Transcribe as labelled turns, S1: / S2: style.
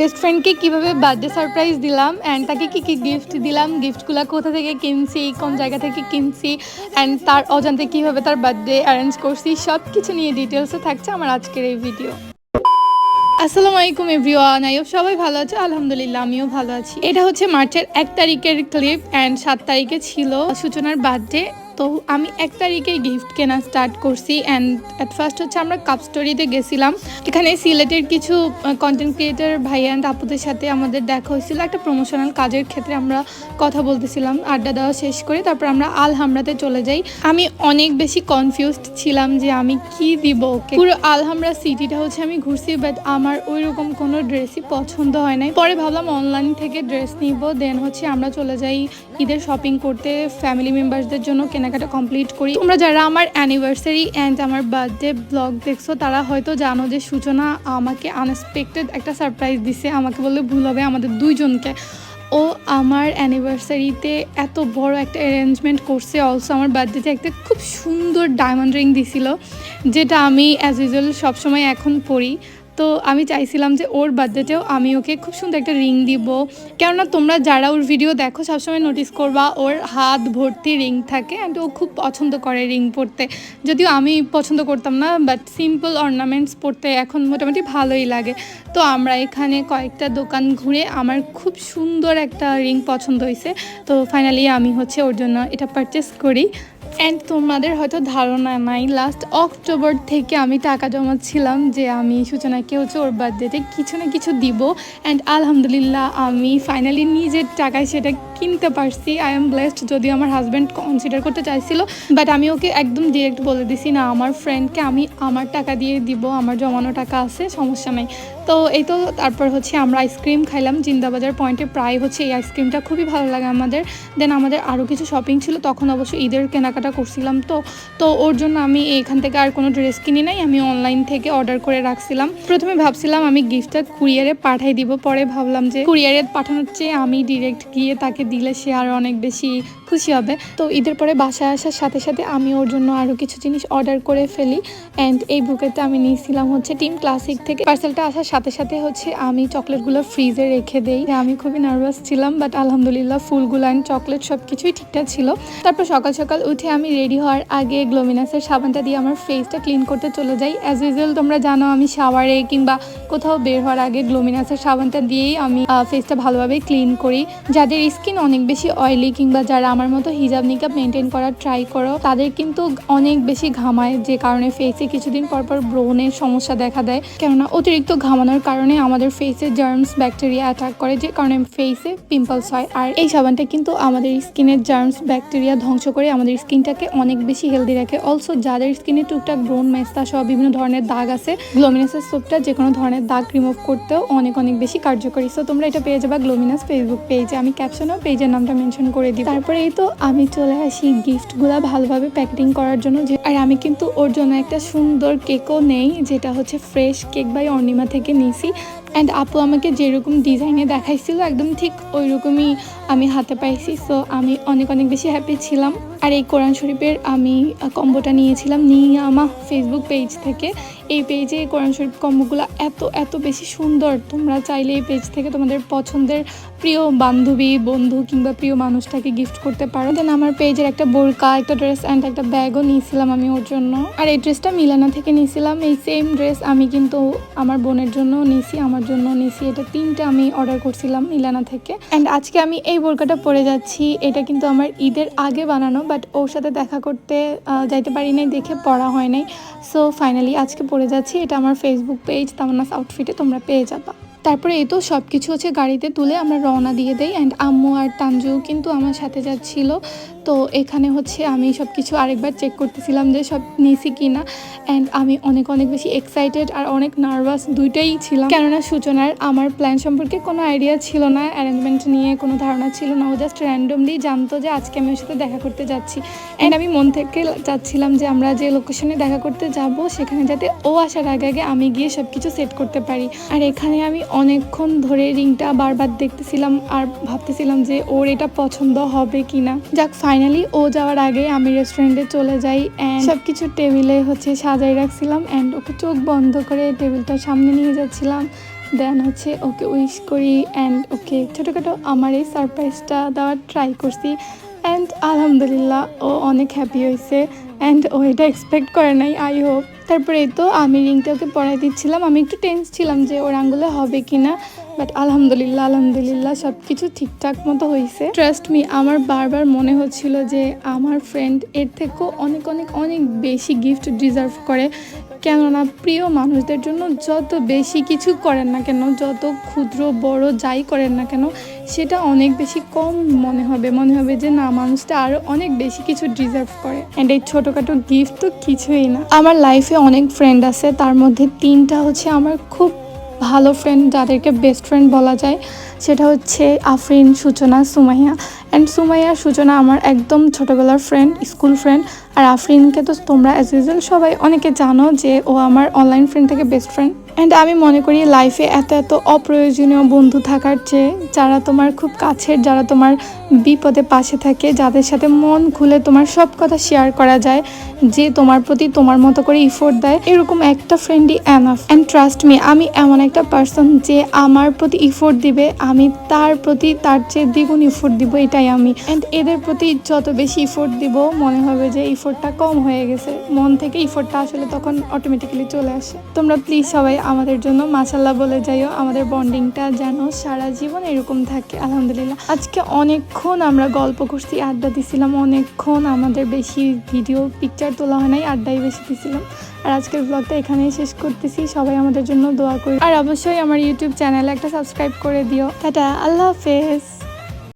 S1: Best ফ্রেন্ডকে কীভাবে birthday surprise দিলাম অ্যান্ড তাকে কী কী গিফট দিলাম গিফটগুলো কোথা থেকে কিনছি, কোন জায়গা থেকে কিনছি অ্যান্ড তার অজান্তে কীভাবে তার বার্থডে অ্যারেঞ্জ করছি সব কিছু নিয়ে ডিটেলসে থাকছে আমার আজকের এই ভিডিও আসসালামু আলাইকুম এভরিওয়ান আইও সবাই ভালো আছে। আলহামদুলিল্লাহ, আমিও ভালো আছি। এটা হচ্ছে মার্চের এক তারিখের ক্লিপ অ্যান্ড সাত তারিখে ছিল সূচনার বার্থডে। তো আমি এক তারিখে গিফট কেনা স্টার্ট করছি অ্যান্ড অ্যাট ফার্স্ট হচ্ছে আমরা কাপ স্টোরিতে গেছিলাম। এখানে সিলেটের কিছু কন্টেন্ট ক্রিয়েটার ভাই অ্যান্ড আপুদের সাথে আমাদের দেখা হয়েছিল। একটা প্রমোশনাল কাজের ক্ষেত্রে আমরা কথা বলতেছিলাম, আড্ডা দেওয়া শেষ করে তারপর আমরা আল হামরাতে চলে যাই। আমি অনেক বেশি কনফিউজড ছিলাম যে আমি কি দিব ওকে। পুরো আলহামরা সিটিটা হচ্ছে আমি ঘুরছি বাট আমার ওই রকম কোনো ড্রেসই পছন্দ হয় নাই। পরে ভাবলাম অনলাইন থেকে ড্রেস নিব দেন হচ্ছে আমরা চলে যাই ঈদের শপিং করতে ফ্যামিলি মেম্বারসদের জন্য কেনাকাটা কমপ্লিট করি। তোমরা যারা আমার অ্যানিভার্সারি অ্যান্ড আমার বার্থডে ব্লগ দেখছ, তারা হয়তো জানো যে সূচনা আমাকে আনএক্সপেক্টেড একটা সারপ্রাইজ দিছে। আমাকে বললে, ভুল হবে আমাদের দুইজনকে। ও আমার অ্যানিভার্সারিতে এত বড় একটা অ্যারেঞ্জমেন্ট করছে। অলসো আমার বার্থডেতে একটা খুব সুন্দর ডায়মন্ড রিং দিছিল, যেটা আমি অ্যাজ ইউজুয়াল সবসময় এখন পরি। তো আমি চাইছিলাম যে ওর বার্থডেতেও আমি ওকে খুব সুন্দর একটা রিং দিব। কেননা তোমরা যারা ওর ভিডিও দেখো, সবসময় নোটিস করবা ওর হাত ভর্তি রিং থাকে অ্যান্ড ও খুব পছন্দ করে রিং পরতে। যদিও আমি পছন্দ করতাম না বাট সিম্পল অর্নামেন্টস পরতে এখন মোটামুটি ভালোই লাগে। তো আমরা এখানে কয়েকটা দোকান ঘুরে আমার খুব সুন্দর একটা রিং পছন্দ হয়েছে তো ফাইনালি আমি হচ্ছে ওর জন্য এটা পারচেস করি। অ্যান্ড তোমাদের হয়তো ধারণা নাই লাস্ট অক্টোবর থেকে আমি টাকা জমাচ্ছিলাম যে আমি সূচনাকে হচ্ছে ওর বার্থডেতে কিছু না কিছু দিব। অ্যান্ড আলহামদুলিল্লাহ আমি ফাইনালি নিজের টাকায় সেটা কিনতে পারছি। আই এম ব্লেসড যদিও আমার হাজব্যান্ড কনসিডার করতে চাইছিল বাট আমি ওকে একদম ডিরেক্ট বলে দিছি, না, আমার ফ্রেন্ডকে আমি আমার টাকা দিয়ে দিব, আমার জমানো টাকা আছে, সমস্যা নেই। তো এই তো তারপর হচ্ছে আমরা আইসক্রিম খাইলাম। জিন্দাবাজার পয়েন্টে প্রায় হচ্ছে এই আইসক্রিমটা খুবই ভালো লাগে আমাদের। দেন আমাদের আরও কিছু শপিং ছিল, তখন অবশ্য ঈদের কেনাকাটা করছিলাম তো। তো ওর জন্য আমি এখান থেকে আর কোনো ড্রেস কিনি নাই, আমি অনলাইন থেকে অর্ডার করে রাখছিলাম। প্রথমে ভাবছিলাম আমি গিফটটা কুরিয়ারে পাঠাই দিব, পরে ভাবলাম যে কুরিয়ারে পাঠানোর চেয়ে আমি ডিরেক্ট গিয়ে তাকে দিলে সে আরও অনেক বেশি খুশি হবে। তো ঈদের পরে বাসায় আসার সাথে সাথে আমি ওর জন্য আরও কিছু জিনিস অর্ডার করে ফেলি। অ্যান্ড এই বুকেটা আমি নিয়েছিলাম হচ্ছে টিম ক্লাসিক থেকে। পার্সেলটা আসার সাথে সাথে হচ্ছে আমি চকলেটগুলো ফ্রিজে রেখে দেই। আমি খুবই নার্ভাস ছিলাম বাট আলহামদুলিল্লাহ ফুলগুলো অ্যান্ড চকলেট সব কিছুই ঠিকঠাক ছিল। তারপর সকাল সকাল উঠে আমি রেডি হওয়ার আগে গ্লোমিনাসের সাবানটা দিয়ে আমার ফেসটা ক্লিন করতে চলে যাই। অ্যাজ ইউজুয়াল তোমরা জানো আমি শাওয়ারে কিংবা কোথাও বের হওয়ার আগে গ্লোমিনাসের সাবানটা দিয়েই আমি ফেসটা ভালোভাবে ক্লিন করি। যাদের স্কিন অনেক বেশি অয়েলি কিংবা যারা আমার মতো হিজাব নিকাব মেনটেন করার ট্রাই করো। তাদের কিন্তু অনেক বেশি ঘামায়, যে কারণে ফেসে কিছুদিন পর পর ব্রনের সমস্যা দেখা দেয়। কেননা অতিরিক্ত ঘামানোর কারণে আমাদের ফেসে জার্মস ব্যাকটেরিয়া অ্যাটাক করে, যে কারণে ফেসে পিম্পলস হয়। আর এই সাবানটা কিন্তু আমাদের স্কিনের জার্মস ব্যাকটেরিয়া ধ্বংস করে আমাদের স্কিনটাকে অনেক বেশি হেলদি রাখে। অলসো যাদের স্কিনে টুকটাক ব্রোন মেস্তা সহ বিভিন্ন ধরনের দাগ আছে গ্লোমিনাসের সোপটা যে কোনো ধরনের দাগ রিমুভ করতেও অনেক অনেক বেশি কার্যকরী। সো তোমরা এটা পেয়ে যাবা গ্লোমিনাস ফেসবুক পেজে আমি ক্যাপশনও পেজের নামটা মেনশন করে দিই তারপরে এই তো আমি চলে আসি গিফটগুলো ভালোভাবে প্যাকেটিং করার জন্য যে আর আমি কিন্তু ওর জন্য একটা সুন্দর কেকও নেই, যেটা হচ্ছে ফ্রেশ কেক বাই অর্ণিমা থেকে নিয়েছি অ্যান্ড আপু আমাকে যেরকম ডিজাইনে দেখাইছিল, একদম ঠিক ওই রকমই আমি হাতে পাইছি। সো আমি অনেক অনেক বেশি হ্যাপি ছিলাম। আর এই কোরআন শরীফের আমি কম্বোটা নিয়েছিলাম নিয়ে আমার ফেসবুক পেজ থেকে। এই পেজে কোরআন শরীফ কম্বোগুলো এত এত বেশি সুন্দর। তোমরা চাইলে এই পেজ থেকে তোমাদের পছন্দের প্রিয় বান্ধবী, বন্ধু কিংবা প্রিয় মানুষটাকে গিফট করতে পারো। দেন আমার পেজের একটা বোরকা, একটা ড্রেস অ্যান্ড একটা ব্যাগও নিয়েছিলাম আমি ওর জন্য। আর এই ড্রেসটা মিলানা থেকে নিয়েছিলাম। এই সেম ড্রেস আমি কিন্তু আমার বোনের জন্য নিয়েছি, আমার জন্য নিয়েছি। এটা তিনটে আমি অর্ডার করছিলাম মিলানা থেকে। অ্যান্ড আজকে আমি এই বোরকাটা পরে যাচ্ছি। এটা কিন্তু আমার ঈদের আগে বানানো বাট ওর সাথে দেখা করতে যাইতে পারি নাই, দেখে পড়া হয় নাই। সো ফাইনালি আজকে পরে যাচ্ছি, এটা আমার ফেসবুক পেজ তামান্নাস আউটফিটে তোমরা পেয়ে যাবা। তারপরে এই তো সব কিছু হচ্ছে গাড়িতে তুলে আমরা রওনা দিয়ে দেই অ্যান্ড আম্মু আর তানজু কিন্তু আমার সাথে যাচ্ছিল। তো এখানে হচ্ছে আমি সব কিছু আরেকবার চেক করতেছিলাম যে সব নিয়েছি কি না অ্যান্ড আমি অনেক অনেক বেশি এক্সাইটেড আর অনেক নার্ভাস দুইটাই ছিলাম। কেননা সূচনার আমার প্ল্যান সম্পর্কে কোনো আইডিয়া ছিল না অ্যারেঞ্জমেন্ট নিয়ে কোনো ধারণা ছিল না। ও জাস্ট র্যান্ডমলি জানতো যে আজকে আমি ওর সাথে দেখা করতে যাচ্ছি। অ্যান্ড আমি মন থেকে চাচ্ছিলাম যে আমরা যে লোকেশনে দেখা করতে যাব, সেখানে যাতে ও আসার আগে আগে আমি গিয়ে সব কিছু সেট করতে পারি। আর এখানে আমি অনেকক্ষণ ধরে রিংটা বারবার দেখতেছিলাম আর ভাবতেছিলাম যে ওর এটা পছন্দ হবে কি না যাক ফাইনালি ও যাওয়ার আগে আমি রেস্টুরেন্টে চলে যাই অ্যান্ড সব কিছু টেবিলে হচ্ছে সাজাই রাখছিলাম অ্যান্ড ওকে চোখ বন্ধ করে টেবিলটা সামনে নিয়ে যাচ্ছিলাম। দেন হচ্ছে ওকে উইশ করি অ্যান্ড ওকে ছোটোখাটো আমার এই সারপ্রাইজটা দেওয়ার ট্রাই করছি অ্যান্ড আলহামদুলিল্লাহ ও অনেক হ্যাপি হয়েছে অ্যান্ড ও এটা এক্সপেক্ট করে নাই আই হোপ তারপরে তো আমি রিংটা ওকে পড়াই দিচ্ছিলাম। আমি একটু টেন্স ছিলাম যে ওর আঙ্গুলে হবে কি না বাট আলহামদুলিল্লাহ আলহামদুলিল্লাহ সব কিছু ঠিকঠাক মতো হয়েছে ট্রাস্ট মি আমার বারবার মনে হচ্ছিল যে আমার ফ্রেন্ড এর থেকেও অনেক অনেক অনেক বেশি গিফট ডিজার্ভ করে। কেননা প্রিয় মানুষদের জন্য যত বেশি কিছু করেন না কেন, যত ক্ষুদ্র, বড় যাই করেন না কেন, সেটা অনেক বেশি কম মনে হবে। মনে হবে যে না, মানুষটা আরও অনেক বেশি কিছু ডিজার্ভ করে। অ্যান্ড এই ছোটোখাটো গিফট তো কিছুই না। আমার লাইফে অনেক ফ্রেন্ড আছে, তার মধ্যে তিনটা হচ্ছে আমার খুব ভালো ফ্রেন্ড যাদেরকে বেস্ট ফ্রেন্ড বলা যায়, সেটা হচ্ছে আফরিন, সূচনা, সুমাইয়া। অ্যান্ড সুমাইয়া, সূচনা আমার একদম ছোটোবেলার ফ্রেন্ড স্কুল ফ্রেন্ড আর আফরিনকে তো তোমরা অ্যাজ ইউজুয়াল সবাই অনেকে জানো যে ও আমার অনলাইন ফ্রেন্ড থেকে বেস্ট ফ্রেন্ড অ্যান্ড আমি মনে করি লাইফে এত এত অপ্রয়োজনীয় বন্ধু থাকার চেয়ে যারা তোমার খুব কাছের, যারা তোমার বিপদে পাশে থাকে, যাদের সাথে মন খুলে তোমার সব কথা শেয়ার করা যায়, যে তোমার প্রতি তোমার মতো করে ইফোর্ট দেয়। এরকম একটা ফ্রেন্ডই অ্যানাফ অ্যান্ড ট্রাস্ট মি আমি এমন একটা পার্সন যে আমার প্রতি ইফোর্ট দিবে, আমি তার প্রতি তার চেয়ে দ্বিগুণ ইফোর্ট দিব, এটাই আমি। অ্যান্ড এদের প্রতি যত বেশি ইফোর্ট দিব, মনে হবে যে ইফোর্টটা কম হয়ে গেছে। মন থেকে ইফোর্টটা আসলে তখন অটোমেটিক্যালি চলে আসে। তোমরা প্লিজ সবাই আমাদের জন্য মাসাল্লাহ বলে যাইও, আমাদের বন্ডিংটা যেন সারা জীবন এরকম থাকে। আলহামদুলিল্লাহ। আজকে অনেকক্ষণ আমরা গল্প করছি, আড্ডা দিছিলাম, অনেকক্ষণ আমাদের বেশি ভিডিও পিকচার তোলা হয় নাই, আড্ডাই বেশি দিছিলাম। আর আজকের ব্লগটা এখানেই শেষ করতেছি, সবাই আমাদের জন্য দোয়া করি। আর অবশ্যই আমার ইউটিউব চ্যানেলে একটা সাবস্ক্রাইব করে দিও। টাটা, আল্লাহ হাফেজ।